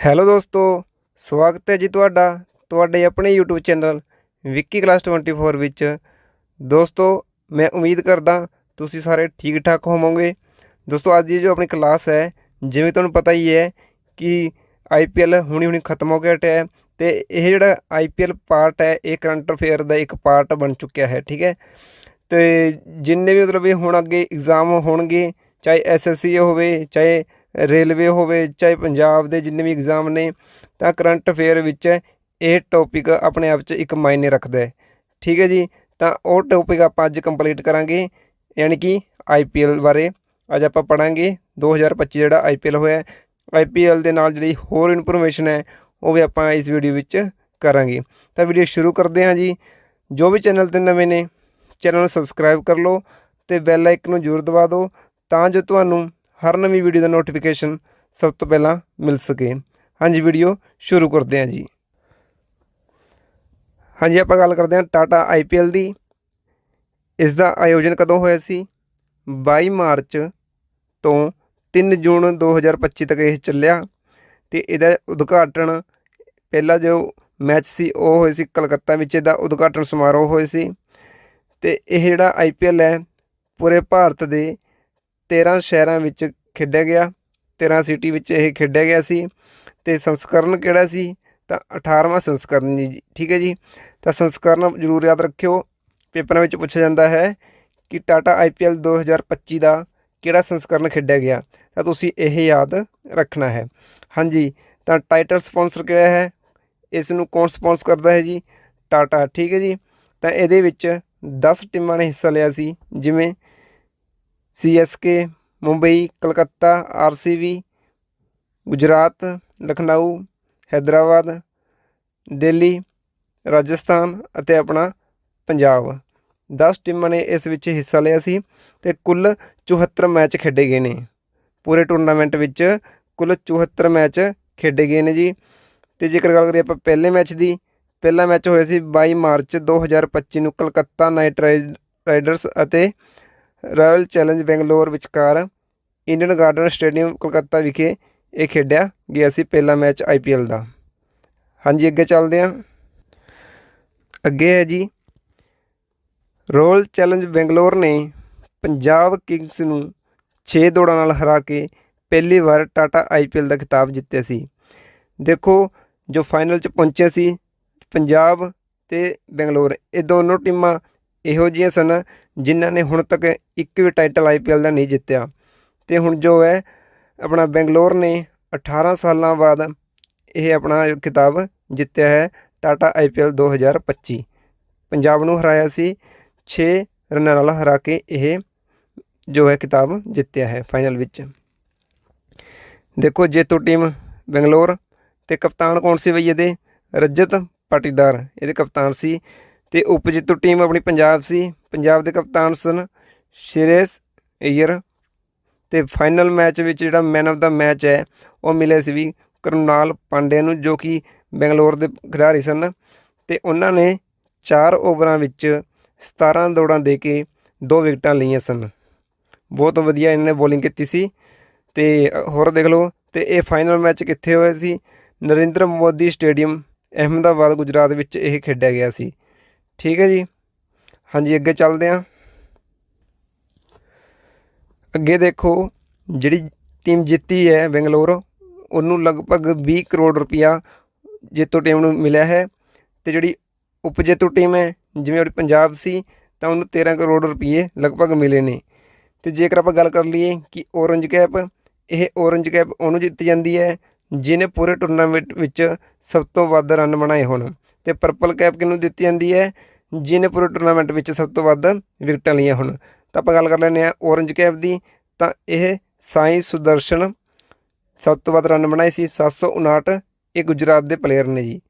Hello ਦੋਸਤੋ, ਸਵਾਗਤ ਹੈ ਜੀ ਤੁਹਾਡਾ, ਤੁਹਾਡੇ ਆਪਣੇ YouTube ਚੈਨਲ ਵਿੱਕੀ ਕਲਾਸ 24 ਵਿੱਚ। ਦੋਸਤੋ, ਮੈਂ ਉਮੀਦ ਕਰਦਾ ਤੁਸੀਂ ਸਾਰੇ ਠੀਕ ਠਾਕ ਹੋਵੋਗੇ। ਦੋਸਤੋ, ਅੱਜ ਦੀ ਜੋ ਆਪਣੀ ਕਲਾਸ ਹੈ, ਜਿਵੇਂ ਤੁਹਾਨੂੰ ਪਤਾ ਹੀ ਹੈ ਕਿ IPL ਹੁਣੀ ਹੁਣੀ ਖਤਮ ਹੋ ਕੇ ਹਟਿਆ ਹੈ ਤੇ ਇਹ ਜਿਹੜਾ IPL ਪਾਰਟ ਹੈ, ਇਹ ਕਰੰਟ ਅਫੇਅਰ ਦਾ ਇੱਕ ਪਾਰਟ ਬਣ ਚੁੱਕਿਆ ਹੈ, ਠੀਕ ਹੈ? ਤੇ ਜਿੰਨੇ ਵੀ ਮਤਲਬ ਇਹ ਹੁਣ ਅੱਗੇ ਐਗਜ਼ਾਮ ਹੋਣਗੇ, ਚਾਹੇ ਐਸਐਸਸੀ ਹੋਵੇ, ਚਾਹੇ ਰੇਲਵੇ ਹੋਵੇ, ਚਾਹੇ ਪੰਜਾਬ ਦੇ ਜਿੰਨੇ ਵੀ ਐਗਜ਼ਾਮ ਨੇ, ਤਾਂ ਕਰੰਟ ਅਫੇਅਰ ਵਿੱਚ ਇਹ ਟੌਪਿਕ ਆਪਣੇ ਆਪ 'ਚ ਇੱਕ ਮਾਇਨੇ ਰੱਖਦਾ ਹੈ। ਠੀਕ ਹੈ ਜੀ? ਤਾਂ ਉਹ ਟੌਪਿਕ ਆਪਾਂ ਅੱਜ ਕੰਪਲੀਟ ਕਰਾਂਗੇ, ਯਾਨੀ ਕਿ ਆਈਪੀਐਲ ਬਾਰੇ। ਅੱਜ ਆਪਾਂ ਪੜਾਂਗੇ 2025 ਜਿਹੜਾ ਆਈਪੀਐਲ ਹੋਇਆ ਆਈਪੀਐਲ ਦੇ ਨਾਲ ਜਿਹੜੀ ਹੋਰ ਇਨਫੋਰਮੇਸ਼ਨ ਹੈ, ਉਹ ਵੀ ਆਪਾਂ ਇਸ ਵੀਡੀਓ ਵਿੱਚ ਕਰਾਂਗੇ। ਤਾਂ ਵੀਡੀਓ ਸ਼ੁਰੂ ਕਰਦੇ ਹਾਂ ਜੀ। ਜੋ ਵੀ ਚੈਨਲ ਤੇ ਨਵੇਂ ਨੇ ਚੈਨਲ ਨੂੰ ਸਬਸਕ੍ਰਾਈਬ ਕਰ ਲਓ ਤੇ ਬੈਲ ਆਈਕਨ ਨੂੰ ਜ਼ਰੂਰ ਦਬਾ ਦਿਓ, ਤਾਂ ਜੋ ਤੁਹਾਨੂੰ ਹਰ ਨਵੀਂ ਵੀਡੀਓ ਦਾ ਨੋਟੀਫਿਕੇਸ਼ਨ ਸਭ ਤੋਂ ਪਹਿਲਾਂ ਮਿਲ ਸਕੇ। ਹਾਂਜੀ ਵੀਡੀਓ ਸ਼ੁਰੂ ਕਰਦੇ ਹਾਂ ਜੀ। ਹਾਂਜੀ, ਆਪਾਂ ਗੱਲ ਕਰਦੇ ਹਾਂ ਟਾਟਾ ਆਈਪੀਐਲ ਦੀ। ਇਸ ਦਾ ਆਯੋਜਨ ਕਦੋਂ ਹੋਇਆ ਸੀ? 22 ਮਾਰਚ ਤੋਂ 3 ਜੂਨ 2025 ਤੱਕ ਇਹ ਚੱਲਿਆ ਤੇ ਇਹਦਾ ਉਦਘਾਟਨ ਪਹਿਲਾ ਜੋ ਮੈਚ ਸੀ, ਉਹ ਹੋਇਆ ਸੀ ਕਲਕੱਤਾ ਵਿੱਚ। ਇਹਦਾ ਉਦਘਾਟਨ ਸਮਾਰੋਹ ਹੋਇਆ ਸੀ ਤੇ ਇਹ ਜਿਹੜਾ ਆਈਪੀਐਲ ਹੈ, ਪੂਰੇ ਭਾਰਤ ਦੇ 13 ਸ਼ਹਿਰਾਂ ਵਿੱਚ ਖੇਡਿਆ ਗਿਆ 13 ਸਿਟੀ ਵਿੱਚ ਇਹ ਖੇਡਿਆ ਗਿਆ ਸੀ। ਤੇ ਸੰਸਕਰਨ ਕਿਹੜਾ ਸੀ? ਤਾਂ 18ਵਾਂ ਸੰਸਕਰਨ ਜੀ, ਠੀਕ ਹੈ ਜੀ। ਤਾਂ ਸੰਸਕਰਨ ਜ਼ਰੂਰ ਯਾਦ ਰੱਖਿਓ, ਪੇਪਰਾਂ ਵਿੱਚ ਪੁੱਛਿਆ ਜਾਂਦਾ ਹੈ ਕਿ ਟਾਟਾ ਆਈਪੀਐਲ 2025 ਦਾ ਕਿਹੜਾ ਸੰਸਕਰਨ ਖੇਡਿਆ ਗਿਆ? ਤਾਂ ਤੁਸੀਂ ਇਹ ਯਾਦ ਰੱਖਣਾ ਹੈ। ਹਾਂਜੀ, ਤਾਂ ਟਾਈਟਲ ਸਪਾਂਸਰ ਕਿਹੜਾ ਹੈ? ਇਸ ਨੂੰ ਕੌਣ ਸਪਾਂਸਰ ਕਰਦਾ ਹੈ ਜੀ? ਟਾਟਾ, ਠੀਕ ਹੈ ਜੀ। ਤਾਂ ਇਹਦੇ ਵਿੱਚ 10 ਟੀਮਾਂ ਨੇ ਹਿੱਸਾ ਲਿਆ ਸੀ, ਜਿਵੇਂ ਸੀਐਸਕੇ, ਮੁੰਬਈ, ਕਲਕੱਤਾ, ਆਰਸੀਬੀ, ਗੁਜਰਾਤ, ਲਖਨਊ, ਹੈਦਰਾਬਾਦ, ਦਿੱਲੀ, ਰਾਜਸਥਾਨ ਅਤੇ ਆਪਣਾ ਪੰਜਾਬ। 10 ਟੀਮਾਂ ਨੇ ਇਸ ਵਿੱਚ ਹਿੱਸਾ ਲਿਆ ਸੀ ਤੇ ਕੁੱਲ 74 ਮੈਚ ਖੇਡੇ ਗਏ ਨੇ। ਪੂਰੇ ਟੂਰਨਾਮੈਂਟ ਵਿੱਚ ਕੁੱਲ 74 ਮੈਚ ਖੇਡੇ ਗਏ ਨੇ ਜੀ। ਤੇ ਜੇਕਰ ਗੱਲ ਕਰੀਏ ਆਪਾਂ ਪਹਿਲੇ ਮੈਚ ਦੀ, ਪਹਿਲਾ ਮੈਚ ਹੋਇਆ ਸੀ 22 ਮਾਰਚ 2025 ਨੂੰ ਕਲਕੱਤਾ ਨਾਈਟ ਰਾਈਡ- ਰਾਈਡਰਸ ਅਤੇ ਰਾਇਲ ਚੈਲੰਜ ਬੈਂਗਲੌਰ ਵਿਚਕਾਰ ਇੰਡੀਅਨ ਗਾਰਡਨ ਸਟੇਡੀਅਮ ਕੋਲਕਾਤਾ ਵਿਖੇ ਇਹ ਖੇਡਿਆ ਗਿਆ ਸੀ ਪਹਿਲਾ ਮੈਚ ਆਈਪੀਐਲ ਦਾ। ਹਾਂਜੀ, ਅੱਗੇ ਚੱਲਦੇ ਹਾਂ। ਅੱਗੇ ਹੈ ਜੀ, ਰਾਇਲ ਚੈਲੰਜ ਬੈਂਗਲੌਰ ਨੇ ਪੰਜਾਬ ਕਿੰਗਸ ਨੂੰ 6 ਦੌੜਾਂ ਨਾਲ ਹਰਾ ਕੇ ਪਹਿਲੀ ਵਾਰ ਟਾਟਾ ਆਈਪੀਐਲ ਦਾ ਖਿਤਾਬ ਜਿੱਤਿਆ ਸੀ। ਦੇਖੋ, ਜੋ ਫਾਈਨਲ 'ਚ ਪਹੁੰਚੇ ਸੀ, ਪੰਜਾਬ ਤੇ ਬੈਂਗਲੌਰ, ਇਹ ਦੋਨੋਂ ਟੀਮਾਂ ਇਹੋ ਜਿਹੀਆਂ ਸਨ ਜਿਨ੍ਹਾਂ ਨੇ ਹੁਣ ਤੱਕ ਇੱਕ ਵੀ ਟਾਈਟਲ ਆਈਪੀਐਲ ਦਾ ਨਹੀਂ ਜਿੱਤਿਆ। ਤੇ ਹੁਣ ਜੋ ਹੈ, ਆਪਣਾ ਬੈਂਗਲੌਰ ਨੇ 18 ਸਾਲਾਂ ਬਾਅਦ ਇਹ ਆਪਣਾ ਖਿਤਾਬ ਜਿੱਤਿਆ ਹੈ, ਟਾਟਾ ਆਈਪੀਐਲ 2025 ਪੰਜਾਬ ਨੂੰ ਹਰਾਇਆ ਸੀ 6 ਰਨਾਂ ਨਾਲ ਹਰਾ ਕੇ ਇਹ ਜੋ ਹੈ ਖਿਤਾਬ ਜਿੱਤਿਆ ਹੈ ਫਾਈਨਲ ਵਿੱਚ। ਦੇਖੋ, ਜੇਤੂ ਟੀਮ ਬੈਂਗਲੌਰ ਤੇ ਕਪਤਾਨ ਕੌਣ ਸੀ ਬਈ ਇਹਦੇ? ਰਜਤ ਪਾਟੀਦਾਰ। ਇਹਦੇ ਕਪਤਾਨ ਸੀ ਤੇ ਉਪ ਜੇਤੂ ਟੀਮ ਆਪਣੀ ਪੰਜਾਬ ਸੀ। ਪੰਜਾਬ ਦੇ ਕਪਤਾਨ ਸਨ ਸ਼੍ਰੇਸ ਅਯਰ ਤੇ ਫਾਈਨਲ ਮੈਚ ਵਿੱਚ ਜਿਹੜਾ ਮੈਨ ਆਫ ਦਾ ਮੈਚ ਹੈ, ਉਹ ਮਿਲਿਆ ਸੀ ਵੀ ਕਰਨਾਲ ਪਾਂਡੇ ਨੂੰ, ਜੋ ਕਿ ਬੈਂਗਲੌਰ ਦੇ ਖਿਡਾਰੀ ਸਨ। ਤੇ ਉਹਨਾਂ ਨੇ 4 ਓਵਰਾਂ ਵਿੱਚ 17 ਦੌੜਾਂ ਦੇ ਕੇ ਦੋ ਵਿਕਟਾਂ ਲਈਆਂ ਸਨ। ਬਹੁਤ ਵਧੀਆ ਇਹਨਾਂ ਨੇ ਬੋਲਿੰਗ ਕੀਤੀ ਸੀ। ਤੇ ਹੋਰ ਦੇਖ ਲਓ, ਤੇ ਇਹ ਫਾਈਨਲ ਮੈਚ ਕਿੱਥੇ ਹੋਇਆ ਸੀ? ਨਰਿੰਦਰ ਮੋਦੀ ਸਟੇਡੀਅਮ, ਅਹਿਮਦਾਬਾਦ, ਗੁਜਰਾਤ ਵਿੱਚ ਇਹ ਖੇਡਿਆ ਗਿਆ ਸੀ। ਠੀਕ ਹੈ ਜੀ। ਹਾਂਜੀ, ਅੱਗੇ ਚੱਲਦੇ ਹਾਂ। ਅੱਗੇ ਦੇਖੋ, ਜਿਹੜੀ ਟੀਮ ਜਿੱਤੀ ਹੈ ਬੈਂਗਲੌਰ, ਉਹਨੂੰ ਲਗਭਗ 20 ਕਰੋੜ ਰੁਪਇਆ ਜੇਤੂ ਟੀਮ ਨੂੰ ਮਿਲਿਆ ਹੈ। ਤੇ ਜਿਹੜੀ ਉਪ ਜੇਤੂ ਟੀਮ ਹੈ, ਜਿਵੇਂ ਉਹ ਪੰਜਾਬ ਸੀ, ਤਾਂ ਉਹਨੂੰ 13 ਕਰੋੜ ਰੁਪਏ ਲਗਭਗ ਮਿਲੇ ਨੇ। ਤੇ ਜੇਕਰ ਆਪਾਂ ਗੱਲ ਕਰ ਲਈਏ ਕਿ ਔਰੰਜ ਕੈਪ ਇਹ ਔਰੰਜ ਕੈਪ ਉਹਨੂੰ ਜਿੱਤੀ ਜਾਂਦੀ ਹੈ, ਜਿਹਨੇ ਪੂਰੇ ਟੂਰਨਾਮੈਂਟ ਵਿੱਚ ਸਭ ਤੋਂ ਵੱਧ ਰਨ ਬਣਾਏ ਹੋਣ। ਤੇ ਪਰਪਲ ਕੈਪ ਕਿਹਨੂੰ ਦਿੱਤੀ ਜਾਂਦੀ ਹੈ? ਜਿਹਨੇ ਪੂਰੇ ਟੂਰਨਾਮੈਂਟ ਵਿੱਚ ਸਭ ਤੋਂ ਵੱਧ ਵਿਕਟਾਂ ਲਈਆਂ ਹੋਣ। ਤਾਂ ਆਪਾਂ ਗੱਲ ਕਰ ਲੈਂਦੇ ਹਾਂ ਔਰੰਜ ਕੈਪ ਦੀ। ਤਾਂ ਇਹ ਸਾਈ ਸੁਦਰਸ਼ਨ ਸਭ ਤੋਂ ਵੱਧ ਰਨ ਬਣਾਏ ਸੀ 759 ਇਹ ਗੁਜਰਾਤ ਦੇ ਪਲੇਅਰ ਨੇ ਜੀ।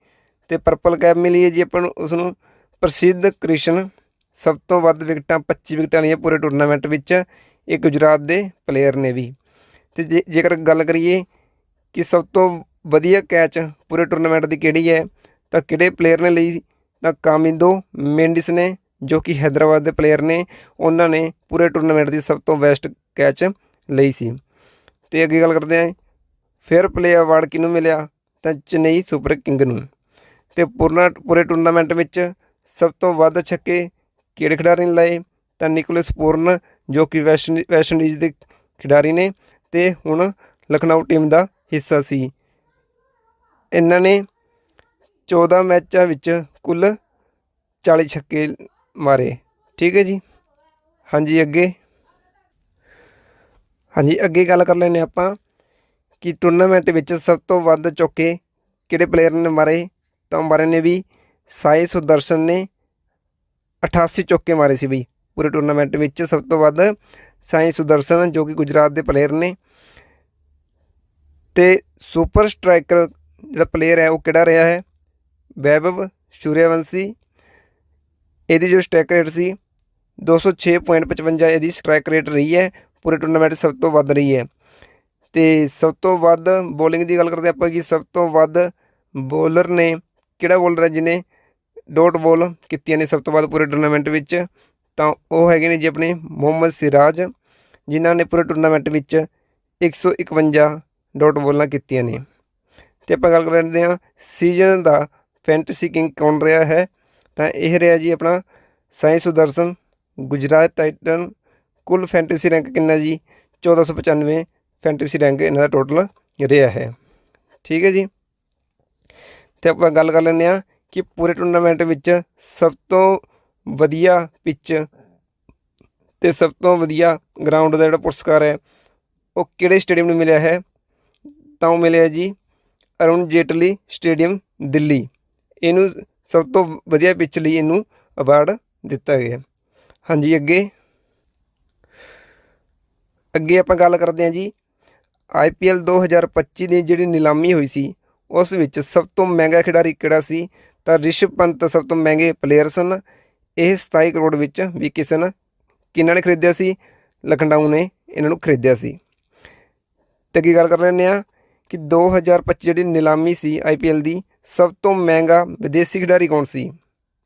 ਤੇ ਪਰਪਲ ਕੈਪ ਮਿਲੀ ਹੈ ਜੀ ਆਪਾਂ ਨੂੰ ਉਸ ਨੂੰ ਪ੍ਰਸਿੱਧ ਕ੍ਰਿਸ਼ਨ ਸਭ ਤੋਂ ਵੱਧ ਵਿਕਟਾਂ 25 ਵਿਕਟਾਂ ਲਈਆਂ ਪੂਰੇ ਟੂਰਨਾਮੈਂਟ ਵਿੱਚ। ਇਹ ਗੁਜਰਾਤ ਦੇ ਪਲੇਅਰ ਨੇ ਵੀ। ਤੇ ਜੇ- ਜੇਕਰ ਗੱਲ ਕਰੀਏ ਕਿ ਸਭ ਤੋਂ ਵਧੀਆ ਕੈਚ ਪੂਰੇ ਟੂਰਨਾਮੈਂਟ ਦੀ ਕਿਹੜੀ ਹੈ, ਤਾਂ ਕਿਹੜੇ ਪਲੇਅਰ ਨੇ ਲਈ ਤਾਂ ਕਾਮਿੰਦੋ ਮੈਂਡਿਸ ਨੇ, ਜੋ ਕਿ ਹੈਦਰਾਬਾਦ ਦੇ ਪਲੇਅਰ ਨੇ, ਉਹਨਾਂ ਨੇ ਪੂਰੇ ਟੂਰਨਾਮੈਂਟ ਦੀ ਸਭ ਤੋਂ ਬੈਸਟ ਕੈਚ ਲਈ ਸੀ। ਤੇ ਅੱਗੇ ਗੱਲ ਕਰਦੇ ਹਾਂ ਫੇਅਰ ਪਲੇ ਅਵਾਰਡ ਕਿਹਨੂੰ ਮਿਲਿਆ? ਤਾਂ ਚੇਨਈ ਸੁਪਰ ਕਿੰਗ ਨੂੰ। ਤੇ ਪੂਰਨਾ, ਪੂਰੇ ਟੂਰਨਾਮੈਂਟ ਵਿੱਚ ਸਭ ਤੋਂ ਵੱਧ ਛੱਕੇ ਕਿਹੜੇ ਖਿਡਾਰੀ ਨੇ ਲਾਏ? ਤਾਂ ਨਿਕੋਲਸ ਪੂਰਨ, ਜੋ ਕਿ ਵੈਸਟ ਵੈਸਟ ਇੰਡੀਜ਼ ਦੇ ਖਿਡਾਰੀ ਨੇ, ਤੇ ਹੁਣ ਲਖਨਊ ਟੀਮ ਦਾ ਹਿੱਸਾ ਸੀ। ਇਹਨਾਂ ਨੇ 14 ਮੈਚਾਂ ਵਿੱਚ ਕੁੱਲ 40 ਛੱਕੇ ਮਾਰੇ। ਠੀਕ ਹੈ ਜੀ? ਹਾਂਜੀ, ਅੱਗੇ। ਹਾਂਜੀ, ਅੱਗੇ ਗੱਲ ਕਰ ਲੈਂਦੇ ਆਪਾਂ ਕਿ ਟੂਰਨਾਮੈਂਟ ਵਿੱਚ ਸਭ ਤੋਂ ਵੱਧ ਚੌਕੇ ਕਿਹੜੇ ਪਲੇਅਰ ਨੇ ਮਾਰੇ? ਤਾਂ ਮਾਰੇ ਨੇ ਵੀ ਸਾਈ ਸੁਦਰਸ਼ਨ ਨੇ 88 ਚੌਕੇ ਮਾਰੇ ਸੀ ਬਈ। ਪੂਰੇ ਟੂਰਨਾਮੈਂਟ ਵਿੱਚ ਸਭ ਤੋਂ ਵੱਧ ਸਾਈ ਸੁਦਰਸ਼ਨ ਜੋ ਕਿ ਗੁਜਰਾਤ ਦੇ ਪਲੇਅਰ ਨੇ। ਤੇ ਸੁਪਰ ਸਟ੍ਰਾਈਕਰ ਜਿਹੜਾ ਪਲੇਅਰ ਹੈ ਉਹ ਕਿਹੜਾ ਰਿਹਾ ਹੈ? ਵੈਭਵ ਸੂਰਿਆਵੰਸ਼ੀ ਇਹਦੀ ਜੋ ਸਟ੍ਰਾਈਕ ਰੇਟ ਸੀ 206.55 ਇਹਦੀ ਸਟ੍ਰਾਈਕ ਰੇਟ ਰਹੀ ਹੈ, ਪੂਰੇ ਟੂਰਨਾਮੈਂਟ ਸਭ ਤੋਂ ਵੱਧ ਰਹੀ ਹੈ। ਤੇ ਸਭ ਤੋਂ ਵੱਧ ਬੋਲਿੰਗ ਦੀ ਗੱਲ ਕਰਦੇ ਆਪਾਂ ਕਿ ਸਭ ਤੋਂ ਵੱਧ ਬੋਲਰ ਨੇ ਕਿਹੜਾ ਬੋਲਰ ਹੈ ਜਿਹਨੇ ਡੋਟ ਬੋਲ ਕੀਤੀਆਂ ਨੇ ਸਭ ਤੋਂ ਵੱਧ ਪੂਰੇ ਟੂਰਨਾਮੈਂਟ ਵਿੱਚ? ਤਾਂ ਉਹ ਹੈਗੇ ਨੇ ਜੀ ਆਪਣੇ ਮੁਹੰਮਦ ਸਿਰਾਜ, ਜਿਨ੍ਹਾਂ ਨੇ ਪੂਰੇ ਟੂਰਨਾਮੈਂਟ ਵਿੱਚ 151 ਡੋਟ ਬੋਲਾਂ ਕੀਤੀਆਂ ਨੇ। ਤੇ ਆਪਾਂ ਗੱਲ ਕਰਦੇ ਹਾਂ ਸੀਜ਼ਨ ਦਾ ਫੈਂਟਸੀ ਕਿੰਗ ਕੌਣ ਰਿਹਾ ਹੈ? ਤਾਂ ਇਹ ਰਿਹਾ ਜੀ ਆਪਣਾ ਸਾਈ ਸੁਦਰਸ਼ਨ, ਗੁਜਰਾਤ ਟਾਈਟਨ, ਕੁੱਲ ਫੈਂਟਸੀ ਰੈਂਕ ਕਿੰਨਾ ਜੀ? 1495 ਫੈਂਟਸੀ ਰੈਂਕ ਇਹਨਾਂ ਦਾ ਟੋਟਲ ਰਿਹਾ ਹੈ। ਠੀਕ ਹੈ ਜੀ? ਤੇ ਆਪਾਂ ਗੱਲ ਕਰ ਲੈਂਦੇ ਹਾਂ ਕਿ ਪੂਰੇ ਟੂਰਨਾਮੈਂਟ ਵਿੱਚ ਸਭ ਤੋਂ ਵਧੀਆ ਪਿੱਚ ਤੇ ਸਭ ਤੋਂ ਵਧੀਆ ਗਰਾਊਂਡ ਦਾ ਜਿਹੜਾ ਪੁਰਸਕਾਰ ਹੈ, ਉਹ ਕਿਹੜੇ ਸਟੇਡੀਅਮ ਨੂੰ ਮਿਲਿਆ ਹੈ? ਤਾਂ ਉਹ ਮਿਲਿਆ ਜੀ ਅਰੁਣ ਜੇਟਲੀ ਸਟੇਡੀਅਮ, ਦਿੱਲੀ। ਇਹਨੂੰ ਸਭ ਤੋਂ ਵਧੀਆ ਪਿੱਚ ਲਈ ਇਹਨੂੰ ਅਵਾਰਡ ਦਿੱਤਾ ਗਿਆ। ਹਾਂਜੀ, ਅੱਗੇ। ਅੱਗੇ ਆਪਾਂ ਗੱਲ ਕਰਦੇ ਹਾਂ ਜੀ। ਆਈਪੀਐਲ 2025 ਦੀ ਜਿਹੜੀ ਨਿਲਾਮੀ ਹੋਈ ਸੀ, ਉਸ ਵਿੱਚ ਸਭ ਤੋਂ ਮਹਿੰਗਾ ਖਿਡਾਰੀ ਕਿਹੜਾ ਸੀ? ਤਾਂ ਰਿਸ਼ਭ ਪੰਤ ਸਭ ਤੋਂ ਮਹਿੰਗੇ ਪਲੇਅਰ ਸਨ। ਇਹ 27 ਕਰੋੜ ਵਿੱਚ ਵੀ ਕਿਸੇ ਨੇ ਕਿਹਨਾਂ ਨੇ ਖਰੀਦਿਆ ਸੀ? ਲਖਨਊ ਨੇ ਇਹਨਾਂ ਨੂੰ ਖਰੀਦਿਆ ਸੀ। ਤੇ ਕੀ ਗੱਲ ਕਰ ਲੈਂਦੇ ਆ ਕਿ 2025 ਜਿਹੜੀ ਨਿਲਾਮੀ ਸੀ ਆਈਪੀਐਲ ਦੀ, ਸਭ ਤੋਂ ਮਹਿੰਗਾ ਵਿਦੇਸ਼ੀ ਖਿਡਾਰੀ ਕੌਣ ਸੀ?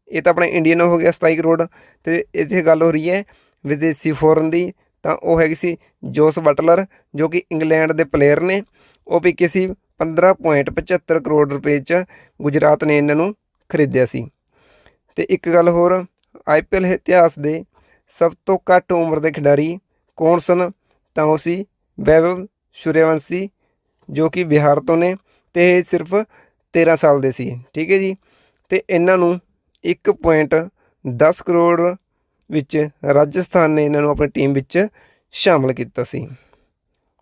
ਇਹ ਤਾਂ ਆਪਣਾ ਇੰਡੀਅਨ ਹੋ ਗਿਆ 27 ਕਰੋੜ, ਤੇ ਇੱਥੇ ਗੱਲ ਹੋ ਰਹੀ ਹੈ ਵਿਦੇਸ਼ੀ ਫੋਰਨ ਦੀ, ਤਾਂ ਉਹ ਹੈਗੀ ਸੀ ਜੋਸ ਬਟਲਰ, ਜੋ ਕਿ ਇੰਗਲੈਂਡ ਦੇ ਪਲੇਅਰ ਨੇ। ਉਹ ਵੀ ਕਿਸੇ 15.75 ਕਰੋੜ ਰੁਪਏ ਚ ਗੁਜਰਾਤ ਨੇ ਇਹਨਾਂ ਨੂੰ ਖਰੀਦਿਆ ਸੀ। ਤੇ ਇੱਕ ਗੱਲ ਹੋਰ ਆਈਪੀਐਲ ਇਤਿਹਾਸ ਦੇ ਸਭ ਤੋਂ ਘੱਟ ਉਮਰ ਦੇ ਖਿਡਾਰੀ ਕੌਣ ਸਨ? ਤਾਂ ਉਹ ਸੀ ਵੈਭਵ ਸੂਰਿਆਵੰਸ਼ੀ ਜੋ ਕਿ ਬਿਹਾਰ ਤੋਂ ਨੇ ਤੇ ਇਹ ਸਿਰਫ 13 ਸਾਲ ਦੇ ਸੀ, ਠੀਕ ਹੈ ਜੀ। ਤੇ ਇਹਨਾਂ ਨੂੰ 1.10 ਕਰੋੜ ਵਿੱਚ ਰਾਜਸਥਾਨ ਨੇ ਇਹਨਾਂ ਨੂੰ ਆਪਣੀ ਟੀਮ ਵਿੱਚ ਸ਼ਾਮਲ ਕੀਤਾ ਸੀ।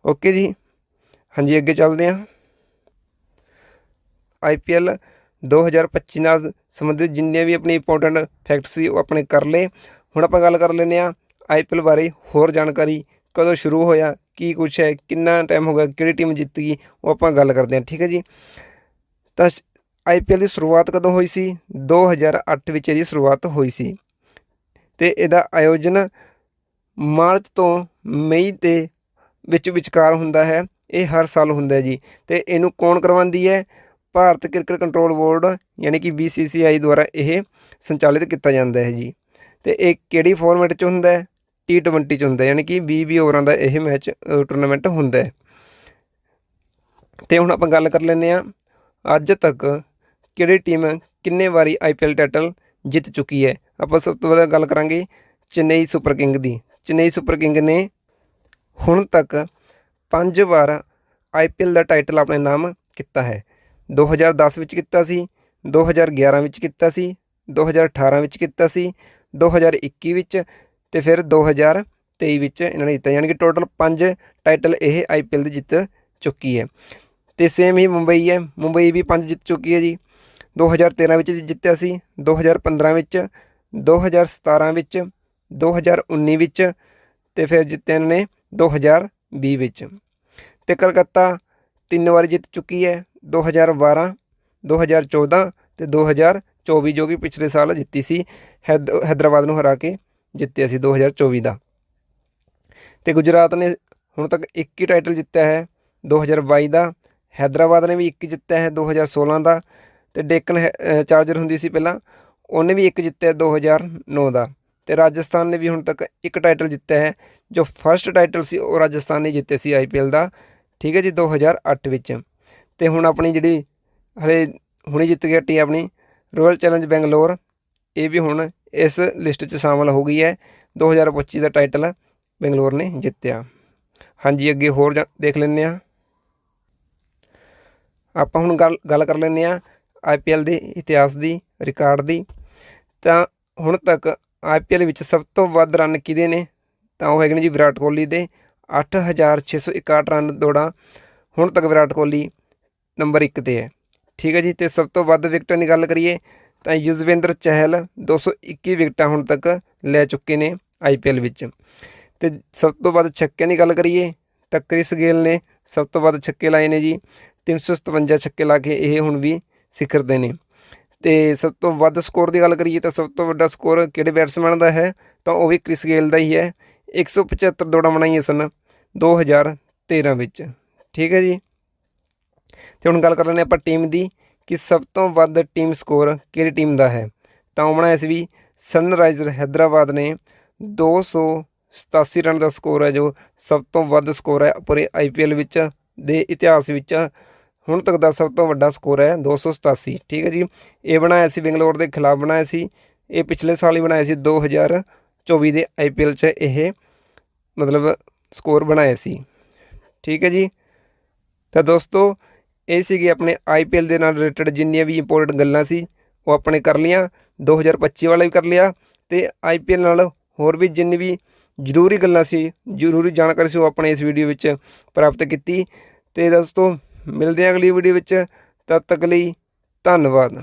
ਓਕੇ ਜੀ। ਹਾਂਜੀ, ਅੱਗੇ ਚੱਲਦੇ ਹਾਂ। ਆਈਪੀਐਲ 2025 ਨਾਲ ਸੰਬੰਧਿਤ ਜਿੰਨੇ ਵੀ ਆਪਣੀ ਇੰਪੋਰਟੈਂਟ ਫੈਕਟ ਸੀ, ਉਹ ਆਪਣੇ ਕਰ ਲਏ। ਹੁਣ ਆਪਾਂ ਗੱਲ ਕਰ ਲੈਂਦੇ ਹਾਂ ਆਈਪੀਐਲ ਬਾਰੇ। ਹੋਰ ਜਾਣਕਾਰੀ ਕਦੋਂ ਸ਼ੁਰੂ ਹੋਇਆ ਕੀ ਕੁਛ ਹੈ, ਕਿੰਨਾ ਟਾਈਮ ਹੋ ਗਿਆ, ਕਿਹੜੀ ਟੀਮ ਜਿੱਤ ਗਈ, ਉਹ ਆਪਾਂ ਗੱਲ ਕਰਦੇ ਹਾਂ, ਠੀਕ ਹੈ ਜੀ। ਤਾਂ ਆਈਪੀਐਲ ਦੀ ਸ਼ੁਰੂਆਤ ਕਦੋਂ ਹੋਈ ਸੀ? 2008 ਵਿੱਚ ਇਹਦੀ ਸ਼ੁਰੂਆਤ ਹੋਈ ਸੀ। ਤੇ ਇਹਦਾ ਆਯੋਜਨ ਮਾਰਚ ਤੋਂ ਮਈ ਦੇ ਵਿੱਚ ਵਿਚਕਾਰ ਹੁੰਦਾ ਹੈ, ਇਹ ਹਰ ਸਾਲ ਹੁੰਦਾ ਹੈ ਜੀ। ਤੇ ਇਹਨੂੰ ਕੌਣ ਕਰਵਾਉਂਦੀ ਹੈ? ਭਾਰਤ ਕ੍ਰਿਕਟ ਕੰਟਰੋਲ ਬੋਰਡ ਯਾਨੀ ਕਿ BCCI ਦੁਆਰਾ ਇਹ ਸੰਚਾਲਿਤ ਕੀਤਾ ਜਾਂਦਾ ਹੈ ਜੀ। ਤੇ ਇਹ ਕਿਹੜੀ ਫਾਰਮੈਟ 'ਚ ਹੁੰਦਾ ਹੈ? T20 'ਚ ਹੁੰਦਾ, ਯਾਨੀ ਕਿ 20 20 ਓਵਰਾਂ ਦਾ ਇਹ ਮੈਚ ਟੂਰਨਾਮੈਂਟ ਹੁੰਦਾ ਹੈ। ਤੇ ਹੁਣ ਆਪਾਂ ਗੱਲ ਕਰ ਲੈਂਦੇ ਆ ਅੱਜ ਤੱਕ ਕਿਹੜੀ ਟੀਮ ਕਿੰਨੇ ਵਾਰੀ ਆਈਪੀਐਲ ਟਾਈਟਲ ਜਿੱਤ ਚੁੱਕੀ ਹੈ? ਆਪਾਂ ਸਭ ਤੋਂ ਵੱਧ ਗੱਲ ਕਰਾਂਗੇ ਚੇਨਈ ਸੁਪਰ ਕਿੰਗ ਦੀ। ਚੇਨਈ ਸੁਪਰ ਕਿੰਗ ਨੇ ਹੁਣ ਤੱਕ ਪੰਜ ਵਾਰ ਆਈਪੀਐਲ ਦਾ ਟਾਈਟਲ ਆਪਣੇ ਨਾਮ ਕੀਤਾ ਹੈ। 2010 ਵਿੱਚ ਕੀਤਾ ਸੀ 2011 ਵਿੱਚ ਕੀਤਾ ਸੀ 2018 ਵਿੱਚ ਕੀਤਾ ਸੀ 2021 ਵਿੱਚ ਤੇ ਫਿਰ 2023 ਵਿੱਚ ਇਹਨਾਂ ਨੇ ਜਿੱਤਿਆ, ਯਾਨੀ ਕਿ ਟੋਟਲ 5 ਟਾਈਟਲ ਇਹ ਆਈਪੀਐਲ ਦੀ ਜਿੱਤ ਚੁੱਕੀ ਹੈ। ਤੇ ਸੇਮ ਹੀ ਮੁੰਬਈ ਹੈ, ਮੁੰਬਈ ਵੀ 5 ਜਿੱਤ ਚੁੱਕੀ ਹੈ ਜੀ। 2013 ਵਿੱਚ ਜਿੱਤਿਆ ਸੀ 2015 ਵਿੱਚ 2017 ਵਿੱਚ 2019 ਵਿੱਚ ਤੇ ਫਿਰ ਜਿੱਤੇ ਇਹਨਾਂ ਨੇ 2020 ਵਿੱਚ। ਤੇ ਕਲਕੱਤਾ ਤਿੰਨ ਵਾਰ ਜਿੱਤ ਚੁੱਕੀ ਹੈ 2012 2014 ਤੇ 2024 ਜੋ ਕਿ ਪਿਛਲੇ ਸਾਲ ਜਿੱਤੀ ਸੀ, ਹੈਦ, ਹੈਦਰਾਬਾਦ ਨੂੰ ਹਰਾ ਕੇ। ਜਿੱਤਿਆ ਸੀ 2024 ਦਾ। ਤੇ ਗੁਜਰਾਤ ਨੇ ਹੁਣ ਤੱਕ ਇੱਕ ਹੀ ਟਾਈਟਲ ਜਿੱਤਿਆ ਹੈ 2022 ਦਾ। ਹੈਦਰਾਬਾਦ ਨੇ ਵੀ ਇੱਕ ਜਿੱਤਿਆ ਹੈ 2016 ਦਾ। ਤੇ ਡੇਕਨ ਚਾਰਜਰ ਹੁੰਦੀ ਸੀ ਪਹਿਲਾਂ, ਉਹਨੇ ਵੀ ਇੱਕ ਜਿੱਤਿਆ 2009 ਦਾ ਤੇ ਰਾਜਸਥਾਨ ਨੇ ਵੀ ਹੁਣ ਤੱਕ ਇੱਕ ਟਾਈਟਲ ਜਿੱਤਿਆ ਹੈ, ਜੋ ਫਰਸਟ ਟਾਈਟਲ ਸੀ, ਉਹ ਰਾਜਸਥਾਨ ਨੇ ਜਿੱਤੇ ਸੀ ਆਈਪੀਐਲ ਦਾ। ਠੀਕ ਹੈ ਜੀ 2008 ਵਿੱਚ। ਤੇ ਹੁਣ ਆਪਣੀ ਜਿਹੜੀ ਹਲੇ ਹੁਣੇ ਜਿੱਤ ਗਿਆ ਟੀ ਆਪਣੀ ਰੋਇਲ ਚੈਲੰਜ ਬੈਂਗਲੌਰ ਇਹ ਵੀ ਹੁਣ ਇਸ ਲਿਸਟ 'ਚ ਸ਼ਾਮਲ ਹੋ ਗਈ ਹੈ। 2025 ਦਾ ਟਾਈਟਲ ਬੰਗਲੌਰ ਨੇ ਜਿੱਤਿਆ। ਹਾਂਜੀ, ਅੱਗੇ ਹੋਰ ਜਾ- ਦੇਖ ਲੈਂਦੇ ਆ ਆਪਾਂ ਹੁਣ ਗੱਲ ਗੱਲ ਕਰ ਲੈਂਦੇ ਆ ਆਈਪੀਐਲ ਦੇ ਇਤਿਹਾਸ ਦੀ, ਰਿਕਾਰਡ ਦੀ। ਤਾਂ ਹੁਣ ਤੱਕ ਆਈਪੀਐਲ ਵਿੱਚ ਸਭ ਤੋਂ ਵੱਧ ਰਨ ਕਿਹਦੇ ਨੇ? ਤਾਂ ਉਹ ਹੈਗੇ ਨੇ ਜੀ ਵਿਰਾਟ ਕੋਹਲੀ ਦੇ। 8661 ਰਨ ਦੌੜਾਂ ਹੁਣ ਤੱਕ ਵਿਰਾਟ ਕੋਹਲੀ ਨੰਬਰ 1 ਤੇ ਹੈ। ਠੀਕ ਹੈ ਜੀ, ਤੇ ਸਭ ਤੋਂ ਵੱਧ ਵਿਕਟਾਂ ਦੀ ਗੱਲ ਕਰੀਏ ਤਾਂ ਯੁਜ਼ਵੇਂਦਰ ਚਹਿਲ 221 ਵਿਕਟਾਂ ਹੁਣ ਤੱਕ ਲੈ ਚੁੱਕੇ ਨੇ ਆਈਪੀਐਲ ਵਿੱਚ। ਤੇ ਸਭ ਤੋਂ ਵੱਧ ਛੱਕਿਆਂ ਦੀ ਗੱਲ ਕਰੀਏ ਤਾਂ ਕ੍ਰਿਸ ਗੇਲ ਨੇ ਸਭ ਤੋਂ ਵੱਧ ਛੱਕੇ ਲਾਏ ਨੇ ਜੀ। 357 ਛੱਕੇ ਲਾ ਕੇ ਇਹ ਹੁਣ ਵੀ ਸਿਖਰ ਦੇ ਨੇ। ਤੇ ਸਭ ਤੋਂ ਵੱਧ ਸਕੋਰ ਦੀ ਗੱਲ ਕਰੀਏ ਤਾਂ ਸਭ ਤੋਂ ਵੱਡਾ ਸਕੋਰ ਕਿਹੜੇ ਬੈਟਸਮੈਨ ਦਾ ਹੈ? ਤਾਂ ਉਹ ਵੀ ਕ੍ਰਿਸ ਗੇਲ ਦਾ ਹੀ ਹੈ। 175 ਦੌੜਾਂ ਬਣਾਈਆਂ ਸਨ 2013 ਵਿੱਚ। ਠੀਕ ਹੈ ਜੀ। ਤੇ ਹੁਣ ਗੱਲ ਕਰ ਲੈਂਦੇ ਆਪਾਂ ਟੀਮ ਦੀ ਕਿ ਸਭ ਤੋਂ ਵੱਧ ਟੀਮ ਸਕੋਰ ਕਿਹੜੀ ਟੀਮ ਦਾ ਹੈ? ਤਾਂ ਉਹ ਬਣਾਇਆ ਸੀ ਵੀ ਸਨਰਾਈਜ਼ਰ ਹੈਦਰਾਬਾਦ ਨੇ 287 ਰਨ ਦਾ ਸਕੋਰ ਹੈ, ਜੋ ਸਭ ਤੋਂ ਵੱਧ ਸਕੋਰ ਹੈ ਪੂਰੇ ਆਈਪੀਐਲ ਵਿੱਚ ਦੇ ਇਤਿਹਾਸ ਵਿੱਚ। ਹੁਣ ਤੱਕ ਦਾ ਸਭ ਤੋਂ ਵੱਡਾ ਸਕੋਰ ਹੈ 287 ਠੀਕ ਹੈ ਜੀ? ਇਹ ਬਣਾਇਆ ਸੀ ਬੰਗਲੌਰ ਦੇ ਖਿਲਾਫ ਬਣਾਇਆ ਸੀ। ਇਹ ਪਿਛਲੇ ਸਾਲ ਹੀ ਬਣਾਇਆ ਸੀ 2024 ਦੇ ਆਈਪੀਐਲ 'ਚ ਇਹ ਮਤਲਬ ਸਕੋਰ ਬਣਾਇਆ ਸੀ। ਠੀਕ ਹੈ ਜੀ? ਤਾਂ ਦੋਸਤੋ ਇਹ ਸੀਗੇ ਆਪਣੇ ਆਈਪੀਐਲ ਦੇ ਨਾਲ ਰਿਲੇਟਡ ਜਿੰਨੀਆਂ ਵੀ ਇੰਪੋਰਟੈਂਟ ਗੱਲਾਂ ਸੀ, ਉਹ ਆਪਣੇ ਕਰ ਲੀਆਂ 2025 ਵਾਲਾ ਵੀ ਕਰ ਲਿਆ ਤੇ ਆਈਪੀਐਲ ਨਾਲ ਹੋਰ ਵੀ ਜਿੰਨੀ ਵੀ ਜ਼ਰੂਰੀ ਗੱਲਾਂ ਸੀ, ਜ਼ਰੂਰੀ ਜਾਣਕਾਰੀ ਸੀ ਉਹ ਆਪਣੇ ਇਸ ਵੀਡੀਓ ਵਿੱਚ ਪ੍ਰਾਪਤ ਕੀਤੀ ਤੇ ਦੋਸਤੋ, ਮਿਲਦੇ ਹਾਂ ਅਗਲੀ ਵੀਡੀਓ ਵਿੱਚ, ਤਦ ਤੱਕ ਲਈ ਧੰਨਵਾਦ।